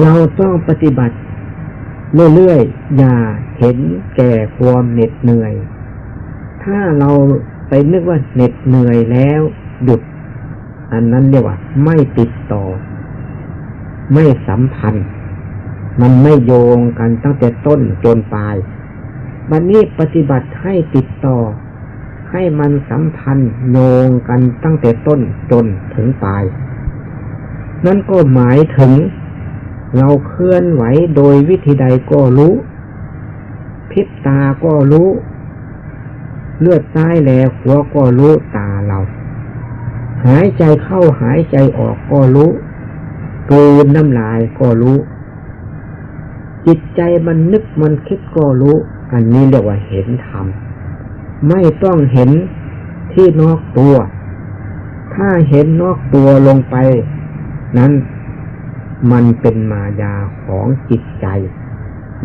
เราต้องปฏิบัติเรื่อยๆ อย่าเห็นแก่ความเหน็ดเหนื่อย ถ้าเราไปนึกว่าเหน็ดเหนื่อยแล้วหยุด อันนั้นเรียกว่า ไม่ติดต่อ ไม่สัมพันธ์ มันไม่โยงกันตั้งแต่ต้นจนปลายบัดนนี้ปฏิบัติให้ติดต่อ ให้มันสัมพันธ์โยงกันตั้งแต่ต้นจนถึงปลาย นั่นก็หมายถึง เราเคลื่อนไหวโดยวิธีใดก็รู้ พิบตาก็รู้ เลือดซ้ายแลหัวก็รู้ตาเรา หายใจเข้าหายใจออกก็รู้กลืนน้ำลายก็รู้ จิตใจมันนึกมันคิดก็รู้ อันนี้เรียกว่าเห็นธรรมไม่ต้องเห็นที่นอกตัว ถ้าเห็นนอกตัวลงไป นั้น มันเป็นมายาของจิตใจ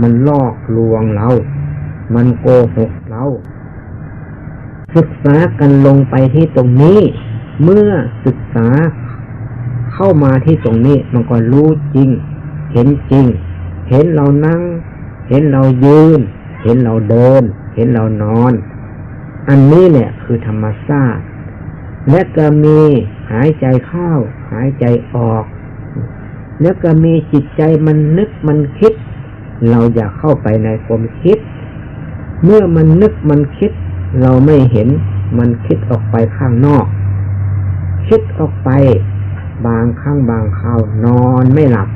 มันลอกลวงเรา มันโกหกเราศึกษากันลงไปที่ตรงนี้ เมื่อศึกษาเข้ามาที่ตรงนี้ มันก็รู้จริง เห็นจริง เห็นเรานั่ง เห็นเรายืน เห็นเราเดิน เห็นเรานอน อันนี้เนี่ยคือธรรมชาติและก็มีหายใจเข้า หายใจออก แล้วก็มีจิตใจมันนึกมันคิด เราอย่าเข้าไปในความคิด เมื่อมันนึกมันคิด เราไม่เห็นมันคิดออกไปข้างนอก คิดออกไป บางครั้งบางคราวนอนไม่หลับ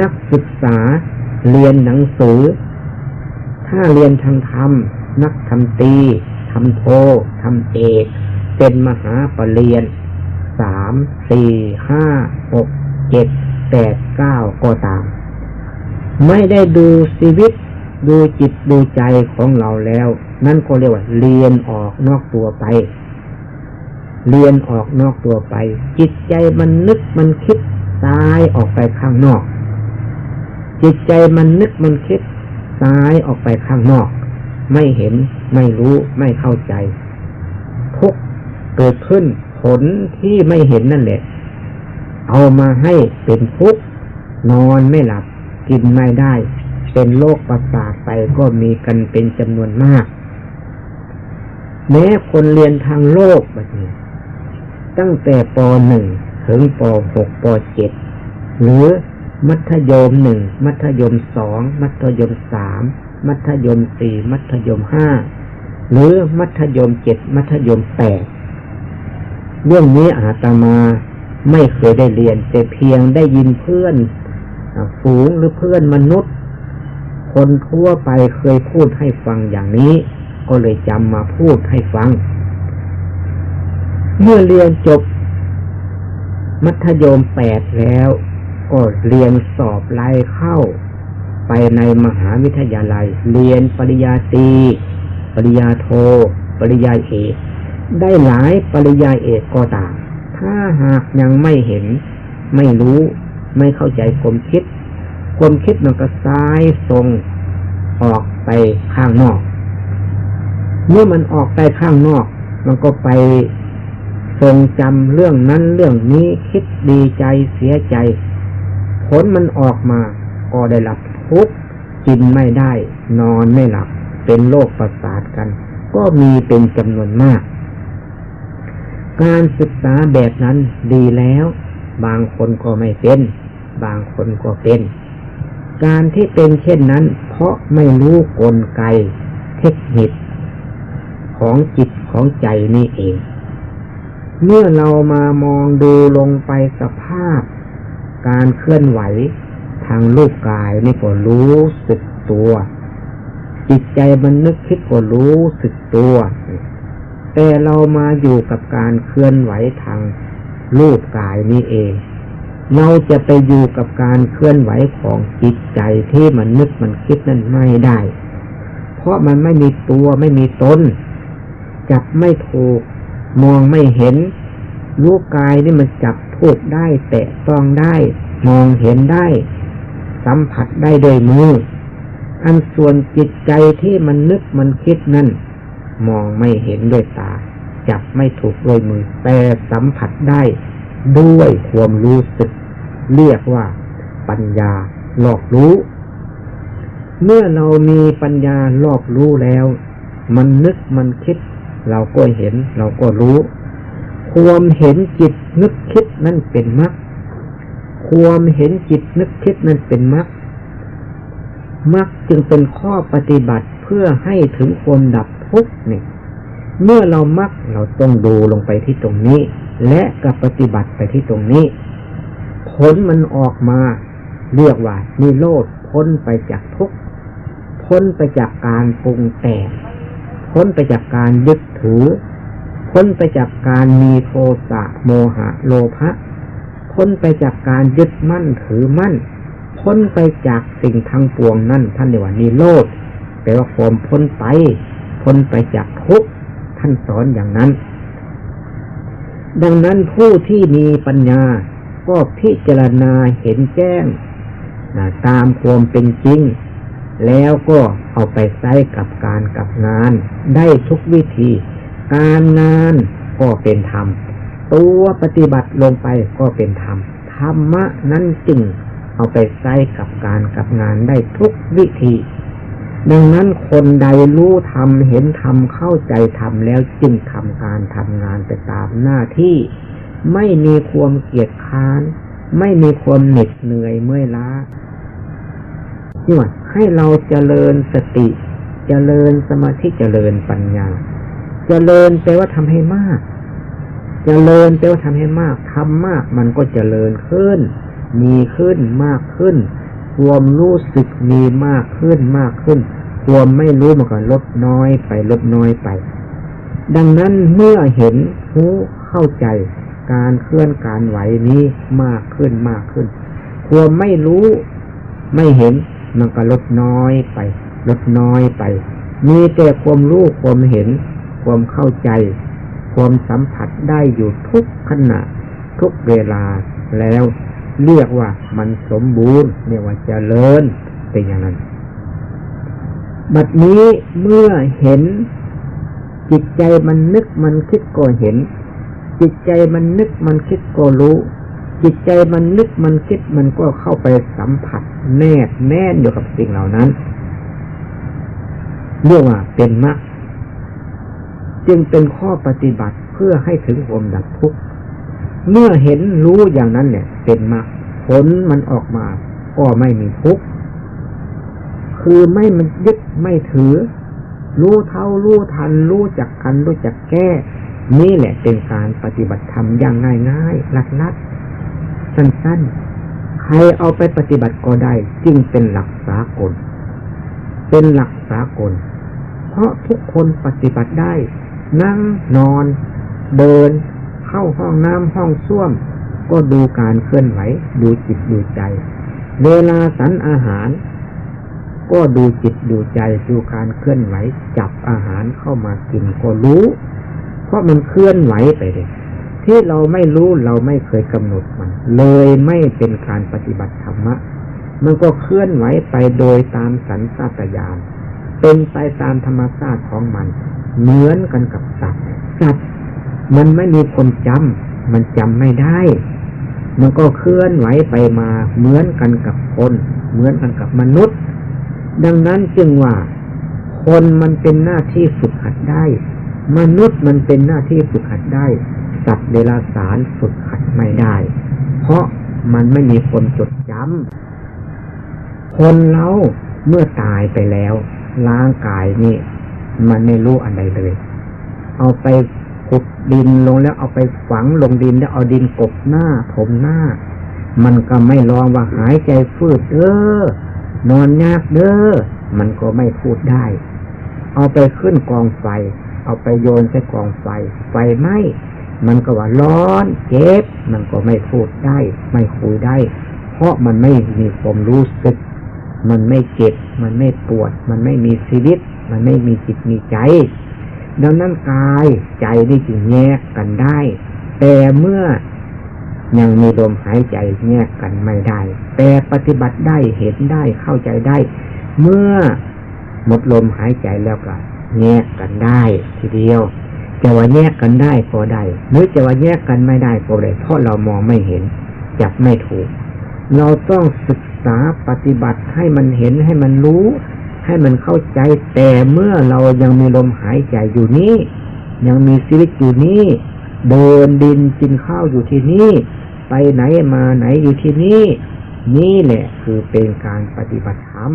นักศึกษาเรียนหนังสือ ถ้าเรียนทางธรรม นักทำตีทำโททำเอก เป็นมหาปรริญญา สามสี่ห้าหกเจ็ดแปดเก้าก็ตาม ไม่ได้ดูชีวิต ดูจิตดูใจของเราแล้ว นั่นก็เรียกว่าเรียนออกนอกตัวไป เรียนออกนอกตัวไป จิตใจมันนึกมันคิดซ้ายออกไปข้างนอก จิตใจมันนึกมันคิดซ้ายออกไปข้างนอก ไม่เห็นไม่รู้ไม่เข้าใจ ทุกเกิดขึ้น ผลที่ไม่เห็นนั่นแหละ เอามาให้เป็นทุกข์นอนไม่หลับ กินไม่ได้ เป็นโรคประสาทไปก็มีกันเป็นจำนวนมาก แม้คนเรียนทางโลกแบบนี้ ตั้งแต่ป .1 ถึงป .6 ป .7 หรือมัธยมหนึ่ง มัธยมสอง มัธยมสาม มัธยมสี่ มัธยมห้า หรือมัธยมเจ็ด มัธยมแปด เรื่องนี้อาตมาไม่เคยได้เรียน แต่เพียงได้ยินเพื่อนฝูงหรือเพื่อนมนุษย์ คนทั่วไปเคยพูดให้ฟังอย่างนี้ ก็เลยจำมาพูดให้ฟัง เมื่อเรียนจบ มัธยมแปดแล้ว ก็เรียนสอบไล่เข้า ไปในมหาวิทยาลัย เรียนปริญญาตรีปริญญาโท ปริญญาเอก ได้หลายปริญญาเอกก็ตาม ถ้าหากยังไม่เห็น ไม่รู้ ไม่เข้าใจความคิด ความคิดมันก็ซ้ายทรงออกไปข้างนอก เมื่อมันออกไปข้างนอก มันก็ไปทรงจำเรื่องนั้นเรื่องนี้คิดดีใจเสียใจ ผลมันออกมาก็ได้รับทุกข์กินไม่ได้ นอนไม่หลับ เป็นโรคประสาทกัน ก็มีเป็นจำนวนมาก การศึกษาแบบนั้นดีแล้ว บางคนก็ไม่เป็น บางคนก็เป็น การที่เป็นเช่นนั้น เพราะไม่รู้กลไก เทคนิค ของจิตของใจนี่เอง เมื่อเรามามองดูลงไปสภาพ การเคลื่อนไหว ทางรูปกายนี่ก็รู้สึกตัว จิตใจมันนึกคิดก็รู้สึกตัว แต่เรามาอยู่กับการเคลื่อนไหวทางรูปกายนี่เอง เราจะไปอยู่กับการเคลื่อนไหวของจิตใจที่มันนึกมันคิดนั้นไม่ได้ เพราะมันไม่มีตัวไม่มีตนจับไม่ถูก มองไม่เห็นรูปกายนี่มันจับถูกได้ แตะต้องได้ มองเห็นได้ สัมผัสได้โดยมือ อันส่วนจิตใจที่มันนึกมันคิดนั่น มองไม่เห็นด้วยตา จับไม่ถูกด้วยมือ แต่สัมผัสได้ด้วยความรู้สึก เรียกว่า ปัญญารอบรู้ เมื่อเรามีปัญญารอบรู้แล้ว มันนึกมันคิด เราก็เห็น เราก็รู้ ความเห็นจิตนึกคิดนั่นเป็นมรรคความเห็นจิตนึกคิดนั่นเป็นมรรค มรรคจึงเป็นข้อปฏิบัติเพื่อให้ถึงความดับ ทุกข์นี่เมื่อเรามักเราต้องดูลงไปที่ตรงนี้ และกับปฏิบัติไปที่ตรงนี้ ผลมันออกมา เรียกว่านิโรธพ้นไปจากทุกข์พ้นไปจากการปรุงแต่งพ้นไปจากการยึดถือ พ้นไปจากการมีโทสะโมหะโลภะพ้นไปจากการยึดมั่นถือมั่น พ้นไปจากสิ่งทั้งปวงนั่นท่านเรียกว่านิโรธแปลว่าความพ้นไป พ้นไปจากทุกข์ท่านสอนอย่างนั้น ดังนั้นผู้ที่มีปัญญาก็พิจารณาเห็นแจ้งตามความเป็นจริง แล้วก็เอาไปใช้กับการกับงาน ได้ทุกวิธี การงานก็เป็นธรรม ตัวปฏิบัติลงไปก็เป็นธรรม ธรรมะนั้นจึงเอาไปใช้กับการกับงานได้ทุกวิธี ดังนั้นคนใดรู้ทำเห็นทำเข้าใจทำแล้วจึงทำการทำงานไปตามหน้าที่ ไม่มีความเกียจค้าน ไม่มีความเหน็ดเหนื่อยเมื่อยล้านี่ว่าให้เราเจริญสติ เจริญสมาธิเจริญปัญญา เจริญแปลว่าทำให้มาก เจริญแปลว่าทำให้มากทำมากมันก็เจริญขึ้น มีขึ้นมากขึ้น ความรู้สึกมีมากขึ้นมากขึ้น ความไม่รู้มันก็ลดน้อยไปลดน้อยไป ดังนั้นเมื่อเห็นรู้เข้าใจการเคลื่อนการไหวนี้มากขึ้นมากขึ้น ความไม่รู้ไม่เห็นมันก็ลดน้อยไป ลดน้อยไป มีแต่ความรู้ความเห็น ความเข้าใจ ความสัมผัสได้อยู่ทุกขณะทุกเวลาแล้ว เรียกว่ามันสมบูรณ์เรียกว่าเจริญเป็นอย่างนั้น บัดนี้เมื่อเห็น จิตใจมันนึกมันคิดก็เห็น จิตใจมันนึกมันคิดก็รู้ จิตใจมันนึกมันคิดมันก็เข้าไปสัมผัสแนบแน่นอยู่กับสิ่งเหล่านั้นเรียกว่าเป็นมรรคจึงเป็นข้อปฏิบัติเพื่อให้ถึงความดับทุกข์ เมื่อเห็นรู้อย่างนั้นเนี่ย เป็นมรรคผลมันออกมา ก็ไม่มีทุกข์คือไม่มันยึดไม่ถือ รู้เท่ารู้ทัน รู้จักกัน รู้จักแก้ นี่แหละเป็นการปฏิบัติธรรมอย่างง่ายง่ายลัดลัดสั้นๆ ใครเอาไปปฏิบัติก็ได้จึงเป็นหลักสากล เป็นหลักสากล เพราะทุกคนปฏิบัติได้ นั่งนอน เดิน เข้าห้องน้ำห้องส้วม ก็ดูการเคลื่อนไหว ดูจิตดูใจ เวลาสันอาหาร ก็ดูจิตดูใจดูการเคลื่อนไหว จับอาหารเข้ามากินก็รู้ เพราะมันเคลื่อนไหวไปเลยที่เราไม่รู้เราไม่เคยกำหนดมัน เลยไม่เป็นการปฏิบัติธรรมะ มันก็เคลื่อนไหวไปโดยตามสัญชาตญาณเป็นไปตามธรรมชาติของมัน เหมือนกันกับสัตว์สัตว์ มันไม่มีคนจำมันจำไม่ได้ มันก็เคลื่อนไหวไปมาเหมือนกันกับคน เหมือนกันกับมนุษย์ ดังนั้นจึงว่า คนมันเป็นหน้าที่ฝึกหัดได้ มนุษย์มันเป็นหน้าที่ฝึกหัดได้ สัตว์เดรัจฉานฝึกหัดไม่ได้ เพราะมันไม่มีคนจดจำ คนเราเมื่อตายไปแล้ว ร่างกายนี่ มันไม่รู้อะไรเลย เอาไป ขุดดินลงแล้วเอาไปฝังลงดินแล้วเอาดินกบหน้า ผมหน้า มันก็ไม่ลองว่าหายใจฟืดเออนอนยากเด้อมันก็ไม่พูดได้ เอาไปขึ้นกองไฟ เอาไปโยนใส่กองไฟ ไฟไหม้มันก็ว่าร้อนเจ็บมันก็ไม่พูดได้ ไม่คุยได้ เพราะมันไม่มีความรู้สึก มันไม่เจ็บ มันไม่ปวด มันไม่มีชีวิต มันไม่มีจิตมีใจ ดังนั้นกายใจนี่จึงแยกกันได้ แต่เมื่อยังมีลมหายใจแยกกันไม่ได้ แต่ปฏิบัติได้เห็นได้เข้าใจได้ เมื่อหมดลมหายใจแล้วก็แยกกันได้ทีเดียวจะว่าแยกกันได้ก็ได้หรือจะว่าแยกกันไม่ได้ก็ได้เพราะเรามองไม่เห็นจับไม่ถูก เราต้องศึกษาปฏิบัติให้มันเห็นให้มันรู้ ให้มันเข้าใจแต่เมื่อเรายังมีลมหายใจอยู่นี้ ยังมีชีวิตอยู่นี้ เดินดินกินข้าวอยู่ที่นี่ ไปไหนมาไหนอยู่ที่นี่ นี่แหละคือเป็นการปฏิบัติธรรม